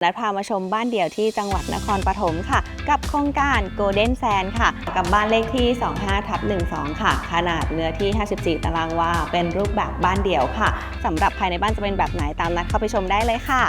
และพามาชมบ้านเดี่ยวที่จังหวัดนครปฐมค่ะ กับโครงการ Golden Sand ค่ะ กับบ้านเลขที่ 25ทับ12 ค่ะ ขนาดเนื้อที่ 54 ตารางวา เป็นรูปแบบบ้านเดี่ยวค่ะสำหรับภายในบ้านจะเป็นแบบไหนตามนัดเข้าไปชมได้เลยค่ะ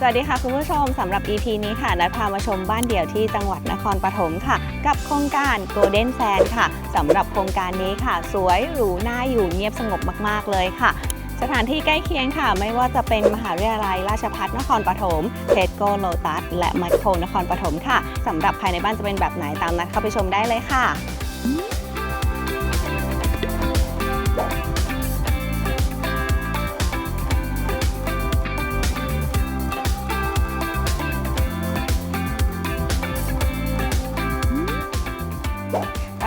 สวัสดีค่ะคุณผู้ชมสำหรับ EP นี้ค่ะนัดพามาชมบ้านเดี่ยวที่จังหวัดนครปฐมค่ะ กับโครงการ Golden Sand ค่ะสำหรับโครงการนี้ค่ะ สวยหรูน่าอยู่เงียบสงบมาก ๆ เลยค่ะ สถานที่ใกล้เคียงค่ะ ไม่ว่าจะเป็นมหาวิทยาลัยราชภัฏนครปฐมเทสโกโลตัส และไมโครนครปฐมค่ะสำหรับภายในบ้านจะเป็นแบบไหนตามนัดเข้าไปชมได้เลยค่ะ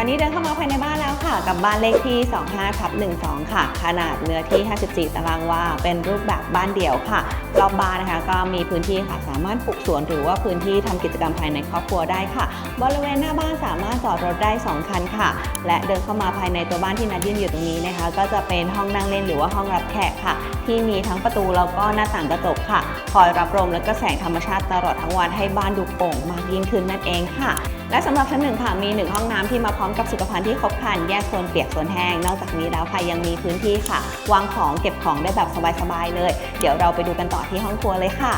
อนนี้เดินเข้ามาภายในบ้านแล้วค่ะ กับบ้านเลขที่ 25ทับ12 ค่ะ ขนาดเนื้อที่ 54 ตารางวา เป็นรูปแบบบ้านเดี่ยวค่ะ รอบบ้านนะคะ ก็มีพื้นที่ค่ะ สามารถปลูกสวนหรือว่าพื้นที่ทำกิจกรรมภายในครอบครัวได้ค่ะ บริเวณหน้าบ้านสามารถจอดรถได้ 2 คันค่ะ และเดินเข้ามาภายในตัวบ้านที่นัดยืนอยู่ตรงนี้นะคะ ก็จะเป็นห้องนั่งเล่นหรือว่าห้องรับแขกค่ะ ที่มีทั้งประตูแล้วก็หน้าต่างกระจกค่ะ คอยรับลมและก็แสงธรรมชาติตลอดทั้งวันให้บ้านดูโปร่งมากยิ่งขึ้นนั่นเองค่ะ และสำหรับชั้นหนึ่งค่ะมีหนึ่งห้องน้ำที่มาพร้อมกับสุขภัณฑ์ที่ครบครันแยกโซนเปียกโซนแห้ง นอกจากนี้แล้วค่ะยังมีพื้นที่ค่ะ วางของเก็บของได้แบบสบายๆเลย เดี๋ยวเราไปดูกันต่อที่ห้องครัวเลยค่ะ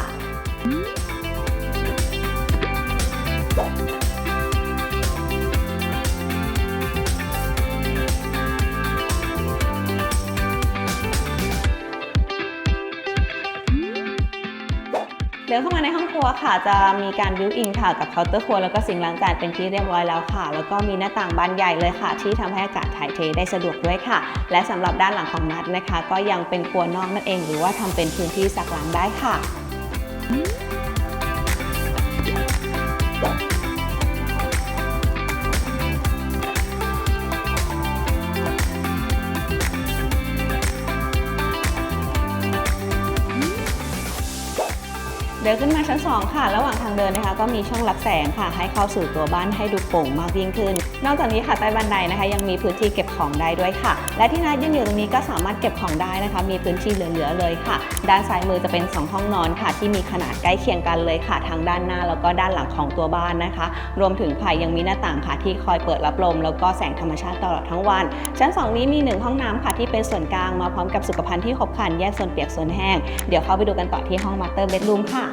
ดินเข้ามาในห้องครัวค่ะ จะมีการบิวอินค่ะกับเคาน์เตอร์ครัวแล้วก็สิ่งล้างจานเป็นที่เรียบร้อยแล้วค่ะ แล้วก็มีหน้าต่างบานใหญ่เลยค่ะ ที่ทำให้อากาศถ่ายเทได้สะดวกด้วยค่ะ และสำหรับด้านหลังของนัดนะคะ ก็ยังเป็นครัวนอกนั่นเอง หรือว่าทำเป็นพื้นที่สักล้างได้ค่ะ เดินขึ้นมาชั้น 2 ค่ะ ระหว่างทางเดินนะคะ ก็มีช่องรับแสงค่ะ ให้เข้าสู่ตัวบ้านให้ดูโปร่งมากยิ่งขึ้น นอกจากนี้ค่ะใต้บันไดนะคะ ยังมีพื้นที่เก็บของได้ด้วยค่ะ และที่นัดยืนอยู่ตรงนี้ก็สามารถเก็บของได้นะคะ มีพื้นที่เหลือๆเลยค่ะ ด้านซ้ายมือจะเป็น 2 ห้องนอนค่ะ ที่มีขนาดใกล้เคียงกันเลยค่ะ ทางด้านหน้าแล้วก็ด้านหลังของตัวบ้านนะคะ รวมถึงค่ะยังมีหน้าต่างค่ะที่คอยเปิดรับลมแล้วก็แสงธรรมชาติตลอดทั้งวัน ชั้น 2 นี้มี 1 ห้องน้ำค่ะที่เป็นส่วนกลางมาพร้อมกับสุขภัณฑ์ที่ครบครันแยกโซนเปียกโซนแห้งเดี๋ยวเข้าไปดูกันต่อที่ห้องมาสเตอร์เบดรูมค่ะ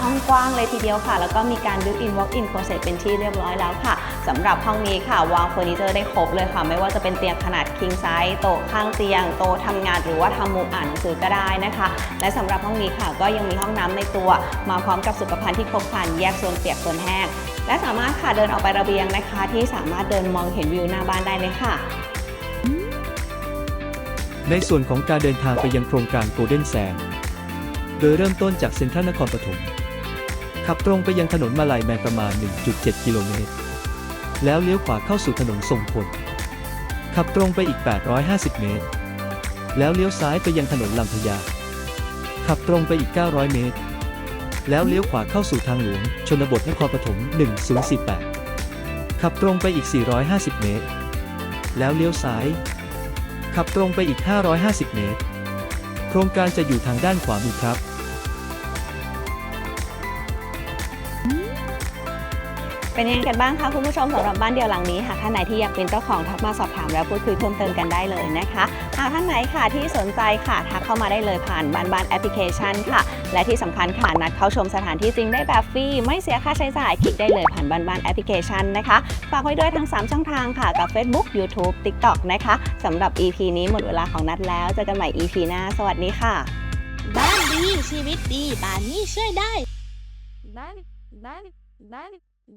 ห้องกว้างเลยทีเดียวค่ะ แล้วก็มีการ Built-in Walk-in Closet เป็นที่เรียบร้อยแล้วค่ะสำหรับห้องนี้ค่ะวางเฟอร์นิเจอร์ได้ครบเลยค่ะ ไม่ว่าจะเป็นเตียงขนาด king size โต๊ะข้างเตียง โต๊ะทำงานหรือว่าทำมุมอ่านหนังสือก็ได้นะคะ และสำหรับห้องนี้ค่ะ ก็ยังมีห้องน้ำในตัว มาพร้อมกับสุขภัณฑ์ที่ครบครันแยกโซนเปียกโซนแห้งและสามารถค่ะเดินออกไประเบียงนะคะ ที่สามารถเดินมองเห็นวิวหน้าบ้านได้เลยค่ะในส่วนของการเดินทางไปยังโครงการ Golden Sand โดยเริ่มต้นจากเซ็นทรัลนครปฐม ขับตรงไปยังถนนมาลายแมนประมาณ 1.7 กิโลเมตร แล้วเลี้ยวขวาเข้าสู่ถนนทรงพล ขับตรงไปอีก 850 เมตร แล้วเลี้ยวซ้ายไปยังถนนลำพญา ขับตรงไปอีก 900 เมตร แล้วเลี้ยวขวาเข้าสู่ทางหลวง ชนบทนครปฐม 1048 ขับตรงไปอีก 450 เมตร แล้วเลี้ยวซ้าย ขับตรงไปอีก 550 เมตร โครงการจะอยู่ทางด้านขวามือครับ เป็นยังไงกันบ้างคะคุณผู้ชมสำหรับบ้านเดียวหลังนี้หากท่านไหนที่อยากเป็นเจ้าของทักมาสอบถามแล้วพูดคุยเพิ่มเติมกันได้เลยนะคะหากท่านไหนค่ะที่สนใจค่ะทักเข้ามาได้เลยผ่านบ้านบ้านแอปพลิเคชันค่ะ และที่สำคัญค่ะนัดเข้าชมสถานที่จริงได้แบบฟรีไม่เสียค่าใช้จ่ายคลิกได้เลยผ่านบ้านบ้านแอปพลิเคชันนะคะฝากไว้ด้วยทั้ง 3 ช่องทางค่ะกับ Facebook YouTube TikTok นะคะสำหรับ EP นี้หมดเวลาของนัดแล้วเจอกันใหม่ EP หน้า สวัสดีค่ะ บ้านดีชีวิตดีบ้านนี้ช่วยได้ Dale, dale, dale.